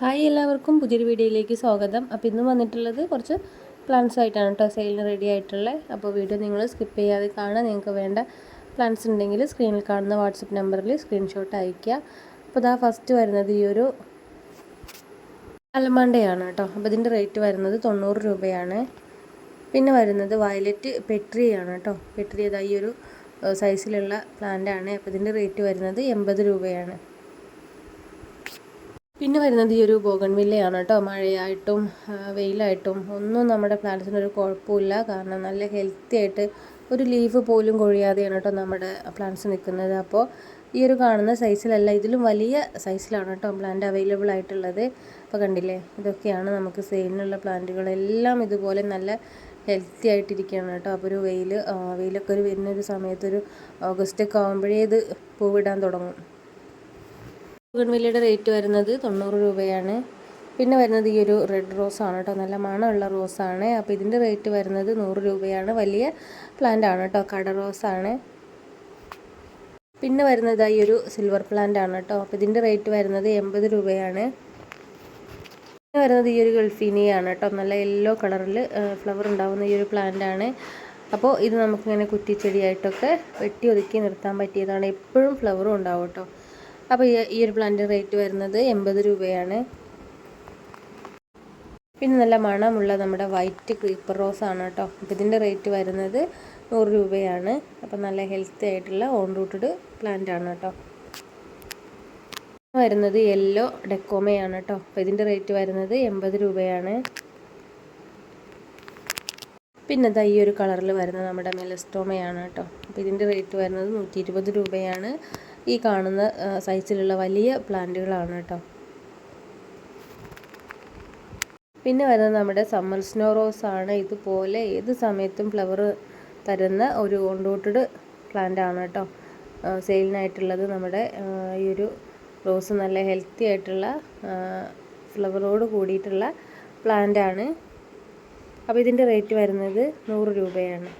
Hi എല്ലാവർക്കും പുതിയൊരു വീഡിയോയിലേക്ക് സ്വാഗതം. അപ്പോൾ ഇന്ന് വന്നിട്ടുള്ളത് കുറച്ച് പ്ലാന്റ്സ് ആയിട്ടാണ് കേട്ടോ സെയിലിന് റെഡി ആയിട്ടുള്ളത് അപ്പോൾ വീഡിയോ നിങ്ങൾ സ്കിപ്പ് ചെയ്യാതെ കാണാൻ നിങ്ങൾക്ക് വേണ്ട പ്ലാന്റ്സ് ഉണ്ടെങ്കിൽ സ്ക്രീനിൽ കാണുന്ന വാട്സപ്പ് നമ്പറിൽ സ്ക്രീൻഷോട്ട് അയയ്ക്കുക. അപ്പോൾ ഇതാ ഫസ്റ്റ് വരുന്നത് ഈ ഒരു അലമാണ്ടയാണ് കേട്ടോ അപ്പോൾ ഇതിന്റെ റേറ്റ് വരുന്നത് തൊണ്ണൂറ് രൂപയാണ്. പിന്നെ വരുന്നത് വയലറ്റ് പെട്രിയാണ് കേട്ടോ പെട്രി അതാ ഈ ഒരു സൈസിലുള്ള പ്ലാന്റ് ആണ്. അപ്പോൾ ഇതിന്റെ റേറ്റ് വരുന്നത് എൺപത് രൂപയാണ്. പിന്നെ വരുന്നത് ഈ ഒരു ബോഗൺവില്ലയാണ് കേട്ടോ മഴയായിട്ടും വെയിലായിട്ടും ഒന്നും നമ്മുടെ പ്ലാന്റ്സിനൊരു കുഴപ്പമില്ല. കാരണം നല്ല ഹെൽത്തി ആയിട്ട് ഒരു ലീഫ് പോലും കൊഴിയാതെയാണ് കേട്ടോ നമ്മുടെ പ്ലാന്റ്സ് നിൽക്കുന്നത്. അപ്പോൾ ഈ ഒരു കാണുന്ന സൈസിലല്ല ഇതിലും വലിയ സൈസിലാണ് കേട്ടോ പ്ലാന്റ് അവൈലബിൾ ആയിട്ടുള്ളത്. അപ്പോൾ കണ്ടില്ലേ ഇതൊക്കെയാണ് നമുക്ക് സെയിലിനുള്ള പ്ലാന്റുകളെല്ലാം ഇതുപോലെ നല്ല ഹെൽത്തി ആയിട്ടിരിക്കുകയാണ് കേട്ടോ അപ്പോൾ ഒരു വെയിൽ വെയിലൊക്കെ ഒരു വരുന്ന ഒരു സമയത്തൊരു ഓഗസ്റ്റ് ഒക്കെ ആകുമ്പോഴേ ഇത് പൂവിടാൻ തുടങ്ങും. ബോഗൺവില്ലയുടെ റേറ്റ് വരുന്നത് തൊണ്ണൂറ് രൂപയാണ്. പിന്നെ വരുന്നത് ഈ ഒരു റെഡ് റോസ് ആണ് കേട്ടോ. നല്ല മണമുള്ള റോസാണ് അപ്പോൾ ഇതിന്റെ റേറ്റ് വരുന്നത് നൂറ് രൂപയാണ്. വലിയ പ്ലാന്റ് ആണ് കേട്ടോ. കട റോസാണ് പിന്നെ വരുന്നത് ഈ ഒരു സിൽവർ പ്ലാന്റ് ആണ് കേട്ടോ. അപ്പോൾ ഇതിന്റെ റേറ്റ് വരുന്നത് എൺപത് രൂപയാണ്. പിന്നെ വരുന്നത് ഈ ഒരു ഗൾഫീനിയാണ് കേട്ടോ. നല്ല യെല്ലോ കളറിൽ ഫ്ലവർ ഉണ്ടാകുന്ന ഈ ഒരു പ്ലാന്റ് ആണ്. അപ്പോൾ ഇത് നമുക്കിങ്ങനെ കുറ്റിച്ചെടിയായിട്ടൊക്കെ വെട്ടി ഒതുക്കി നിർത്താൻ പറ്റിയതാണ്. എപ്പോഴും ഫ്ലവറും ഉണ്ടാവും കേട്ടോ. അപ്പോൾ ഈ ഒരു പ്ലാന്റ് റേറ്റ് വരുന്നത് എൺപത് രൂപയാണ്. പിന്നെ നല്ല മണമുള്ള നമ്മുടെ വൈറ്റ് ക്രീപ്പർ റോസ് ആണ് കേട്ടോ. അപ്പോൾ ഇതിന്റെ റേറ്റ് വരുന്നത് നൂറ് രൂപയാണ്. അപ്പോൾ നല്ല ഹെൽത്തി ആയിട്ടുള്ള ഓൺ റൂട്ടഡ് പ്ലാന്റ് ആണ് കേട്ടോ. വരുന്നത് യെല്ലോ ഡെക്കോമയാണ് കേട്ടോ. അപ്പോൾ ഇതിന്റെ റേറ്റ് വരുന്നത് എൺപത് രൂപയാണ്. പിന്നെ ഈ ഒരു കളറിൽ വരുന്നത് നമ്മുടെ മെലസ്റ്റോമയാണ് കേട്ടോ. അപ്പോൾ ഇതിന്റെ റേറ്റ് വരുന്നത് നൂറ്റി രൂപയാണ്. ഈ കാണുന്ന സൈസിലുള്ള വലിയ പ്ലാന്റുകളാണ് കേട്ടോ. പിന്നെ വരുന്നത് നമ്മുടെ സമ്മർ സ്നോ റോസ് ആണ്. ഇതുപോലെ ഏത് സമയത്തും ഫ്ലവർ തരുന്ന ഒരു കോണ്ടൂട്ടഡ് പ്ലാന്റ് ആണ് കേട്ടോ. സെയിലിനായിട്ടുള്ളത് നമ്മുടെ ഈ ഒരു റോസ് നല്ല ഹെൽത്തി ആയിട്ടുള്ള ഫ്ലവറോട് കൂടിയിട്ടുള്ള പ്ലാന്റ് ആണ്. അപ്പോൾ ഇതിന്റെ റേറ്റ് വരുന്നത് നൂറ് രൂപയാണ്.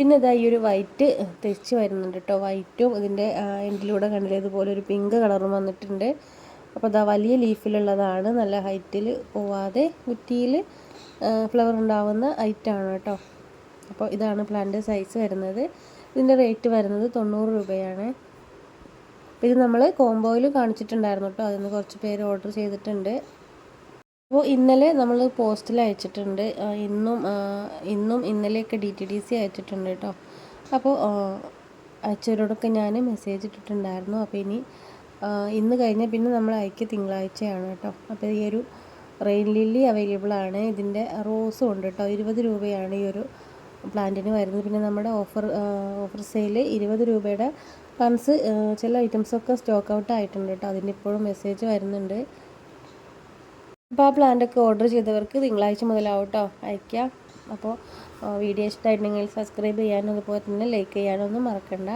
പിന്നെ ഇതാ ഈ ഒരു വൈറ്റ് തെച്ച് വരുന്നുണ്ട് കേട്ടോ വൈറ്റും ഇതിന്റെ എൻഡിലൂടെ കണ്ടില്ലേ? ഇതുപോലെ ഒരു പിങ്ക് കളറും വന്നിട്ടുണ്ട്. അപ്പോൾ ഇതാ വലിയ ലീഫിലുള്ളതാണ് നല്ല ഹൈറ്റിൽ പോവാതെ കുറ്റിയിൽ ഫ്ലവർ ഉണ്ടാവുന്ന ഐറ്റാണ് കേട്ടോ അപ്പോൾ ഇതാണ് പ്ലാന്റ് സൈസ് വരുന്നത്. ഇതിന്റെ റേറ്റ് വരുന്നത് തൊണ്ണൂറ് രൂപയാണ്. ഇത് നമ്മൾ കോംബോയിൽ കാണിച്ചിട്ടുണ്ടായിരുന്നു കേട്ടോ അതിന് കുറച്ച് പേര് ഓർഡർ ചെയ്തിട്ടുണ്ട്. അപ്പോൾ ഇന്നലെ നമ്മൾ പോസ്റ്റിൽ അയച്ചിട്ടുണ്ട്. ഇന്നും ഇന്നും ഇന്നലെയൊക്കെ ഡി ടി ഡി സി അയച്ചിട്ടുണ്ട് കേട്ടോ. അപ്പോൾ അയച്ചവരോടൊക്കെ ഞാൻ മെസ്സേജ് ഇട്ടിട്ടുണ്ടായിരുന്നു. അപ്പോൾ ഇനി ഇന്ന് കഴിഞ്ഞ പിന്നെ നമ്മൾ അയക്കുക തിങ്കളാഴ്ചയാണ് കേട്ടോ. അപ്പോൾ ഈ ഒരു റെയിൻ ലില്ലി അവൈലബിൾ ആണ്. ഇതിന്റെ റോസും ഉണ്ട് കേട്ടോ. ഇരുപത് രൂപയാണ് ഈ ഒരു പ്ലാന്റിന് വരുന്നത്. പിന്നെ നമ്മുടെ ഓഫർ ഓഫർ സെയിൽ ഇരുപത് രൂപയുടെ പ്ലാന്റ്സ് ചില ഐറ്റംസൊക്കെ സ്റ്റോക്ക് ഔട്ട് ആയിട്ടുണ്ട് കേട്ടോ. അതിന്റെ ഇപ്പോഴും മെസ്സേജ് വരുന്നുണ്ട്. അപ്പോൾ ആ പ്ലാന്റൊക്കെ ഓർഡർ ചെയ്തവർക്ക് തിങ്കളാഴ്ച മുതലാവും കേട്ടോ അയയ്ക്കാം. അപ്പോൾ വീഡിയോ ഇഷ്ടമായിട്ടുണ്ടെങ്കിൽ സബ്സ്ക്രൈബ് ചെയ്യാനും അതുപോലെ തന്നെ ലൈക്ക് ചെയ്യാനൊന്നും മറക്കണ്ട.